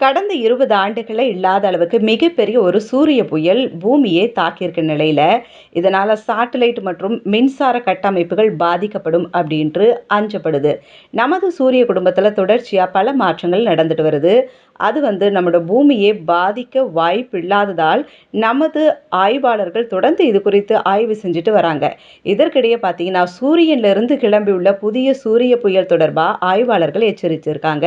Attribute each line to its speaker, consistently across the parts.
Speaker 1: கடந்த இருபது ஆண்டுகளே இல்லாத அளவுக்கு மிகப்பெரிய ஒரு சூரிய புயல் பூமியை தாக்கியிருக்க நிலையில் இதனால் சாட்டிலைட் மற்றும் மின்சார கட்டமைப்புகள் பாதிக்கப்படும் அப்படின்று அஞ்சப்படுது. நமது சூரிய குடும்பத்தில் தொடர்ச்சியாக பல மாற்றங்கள் நடந்துட்டு வருது. அது வந்து நம்மளோட பூமியை பாதிக்க வாய்ப்பு இல்லாததால் நமது ஆய்வாளர்கள் தொடர்ந்து இது குறித்து ஆய்வு செஞ்சுட்டு வராங்க. இதற்கிடையே பார்த்தீங்கன்னா சூரியனிலிருந்து கிளம்பியுள்ள புதிய சூரிய புயல் தொடர்பாக ஆய்வாளர்கள் எச்சரித்திருக்காங்க.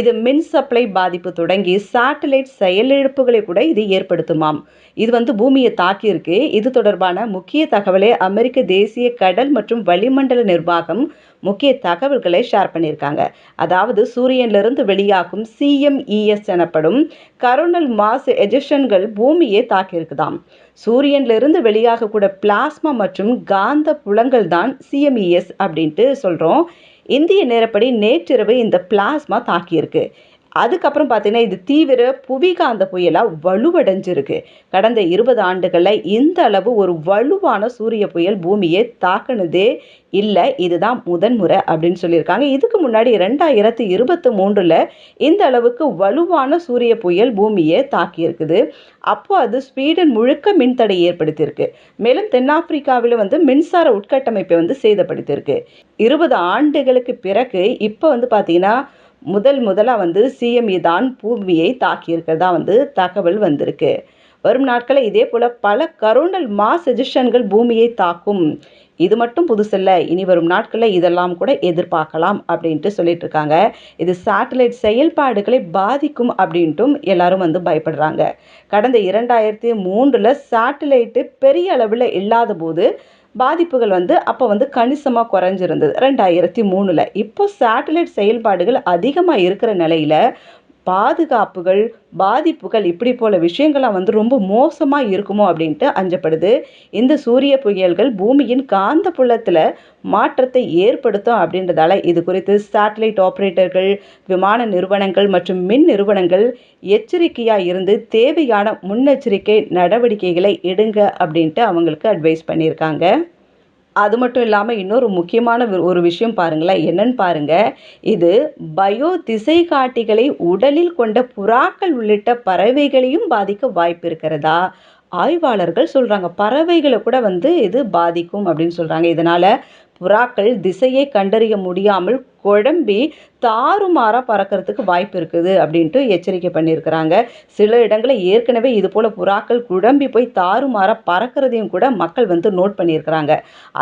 Speaker 1: இது மின் சப்ளை பாதிப்பு தொடங்கி சேட்டலைட் செயலிழப்புகளை கூட இது ஏற்படுத்துமாம். இது வந்து பூமியை தாக்கியிருக்கு. இது தொடர்பான முக்கிய தகவலை அமெரிக்க தேசிய கடல் மற்றும் வளிமண்டல நிர்வாகம் முக்கிய தகவல்களை ஷேர் பண்ணியிருக்காங்க. அதாவது சூரியனிலிருந்து வெளியாகும் சிஎம்இஎஸ் எனப்படும் கரோனல் மாஸ் எஜெஷன்கள் பூமியை தாக்கியிருக்குதாம். சூரியனிலிருந்து வெளியாகக்கூட பிளாஸ்மா மற்றும் காந்த புலங்கள் தான் சிஎம்இஎஸ் அப்படின்ட்டு சொல்கிறோம் இந்திய நேரப்படி நேற்றிரவு இந்த பிளாஸ்மா தாக்கியிருக்கு. அதுக்கப்புறம் பார்த்தீங்கன்னா இது தீவிர புவிகாந்த புயலாக வலுவடைஞ்சிருக்கு. கடந்த இருபது ஆண்டுகளில் இந்த அளவு ஒரு வலுவான சூரிய புயல் பூமியை தாக்குனதே இல்லை இதுதான் முதன்முறை அப்படின்னு சொல்லியிருக்காங்க. இதுக்கு முன்னாடி ரெண்டாயிரத்தி இருபத்தி மூன்றில் இந்த அளவுக்கு வலுவான சூரிய புயல் பூமியை தாக்கியிருக்குது. அப்போ அது ஸ்வீடன் முழுக்க மின்தடை ஏற்படுத்தியிருக்கு. மேலும் தென்னாப்பிரிக்காவில் வந்து மின்சார உட்கட்டமைப்பை வந்து சேதப்படுத்தியிருக்கு. இருபது ஆண்டுகளுக்கு பிறகு இப்போ வந்து பார்த்தீங்கன்னா முதல் முதலாக வந்து சிஎம்இ தான் பூமியை தாக்கியிருக்கிறதா. வந்து தகவல் வந்திருக்கு. வரும் நாட்களில் இதே போல் பல கரோனல் மாஸ் எஜிஷன்கள் பூமியை தாக்கும். இது மட்டும் புதுசில்ல இனி வரும் நாட்களில் இதெல்லாம் கூட எதிர்பார்க்கலாம் அப்படின்ட்டு சொல்லிட்டு இருக்காங்க இது சேட்டலைட் செயல்பாடுகளை பாதிக்கும் அப்படின்ட்டும் எல்லாரும் வந்து பயப்படுறாங்க. கடந்த இரண்டாயிரத்தி மூன்றில் சேட்டலைட்டு பெரிய அளவில் இல்லாத போது பாதிப்புகள் வந்து அப்போ வந்து கணிசமாக குறைஞ்சிருந்தது. ரெண்டாயிரத்தி மூணில். இப்போ சேட்டலைட் செயல்பாடுகள் அதிகமாக இருக்கிற நிலையில் பாதுகாப்புகள் பாதிப்புகள் இப்படி போல விஷயங்கள்லாம் வந்து ரொம்ப மோசமாக இருக்குமோ அப்படின்ட்டு அஞ்சப்படுது. இந்த சூரிய புயல்கள் பூமியின் காந்த புலத்தில் மாற்றத்தை ஏற்படுத்தும் அப்படின்றதால இது குறித்து சேட்டலைட் ஆப்ரேட்டர்கள் விமான நிறுவனங்கள் மற்றும் மின் நிறுவனங்கள் எச்சரிக்கையாக இருந்து தேவையான முன்னெச்சரிக்கை நடவடிக்கைகளை எடுங்க அப்படின்ட்டு அவங்களுக்கு அட்வைஸ் பண்ணியிருக்காங்க. அது மட்டும் இல்லாமல் இன்னொரு முக்கியமான ஒரு விஷயம் பாருங்களேன். என்னன்னு பாருங்கள் இது பயோ திசை காட்டிகளை உடலில் கொண்ட புறாக்கள் உள்ளிட்ட பறவைகளையும் பாதிக்க வாய்ப்பு இருக்கிறதா? ஆய்வாளர்கள் சொல்கிறாங்க பறவைகளை கூட வந்து இது பாதிக்கும் அப்படின்னு சொல்கிறாங்க இதனால் புறாக்கள் திசையை கண்டறிய முடியாமல் குழம்பி தாறுமாறாக பறக்கிறதுக்கு வாய்ப்பு இருக்குது அப்படின்ட்டு எச்சரிக்கை பண்ணியிருக்கிறாங்க. சில இடங்களில் ஏற்கனவே இது போல் புறாக்கள் குழம்பி போய் தாறுமாறாக பறக்கிறதையும் கூட மக்கள் வந்து நோட் பண்ணியிருக்கிறாங்க.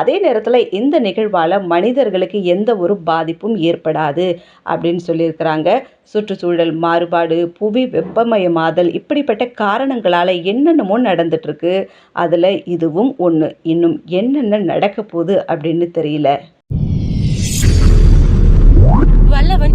Speaker 1: அதே நேரத்தில் இந்த நிகழ்வால் மனிதர்களுக்கு எந்த ஒரு பாதிப்பும் ஏற்படாது அப்படின்னு சொல்லியிருக்கிறாங்க. சுற்றுச்சூழல் மாறுபாடு புவி வெப்பமயமாதல் இப்படிப்பட்ட காரணங்களால் என்னென்னமோ நடந்துட்டுருக்கு. அதில் இதுவும் ஒன்று இன்னும் என்னென்ன நடக்க போகுது அப்படின்னு தெரியல.
Speaker 2: வல்லவன்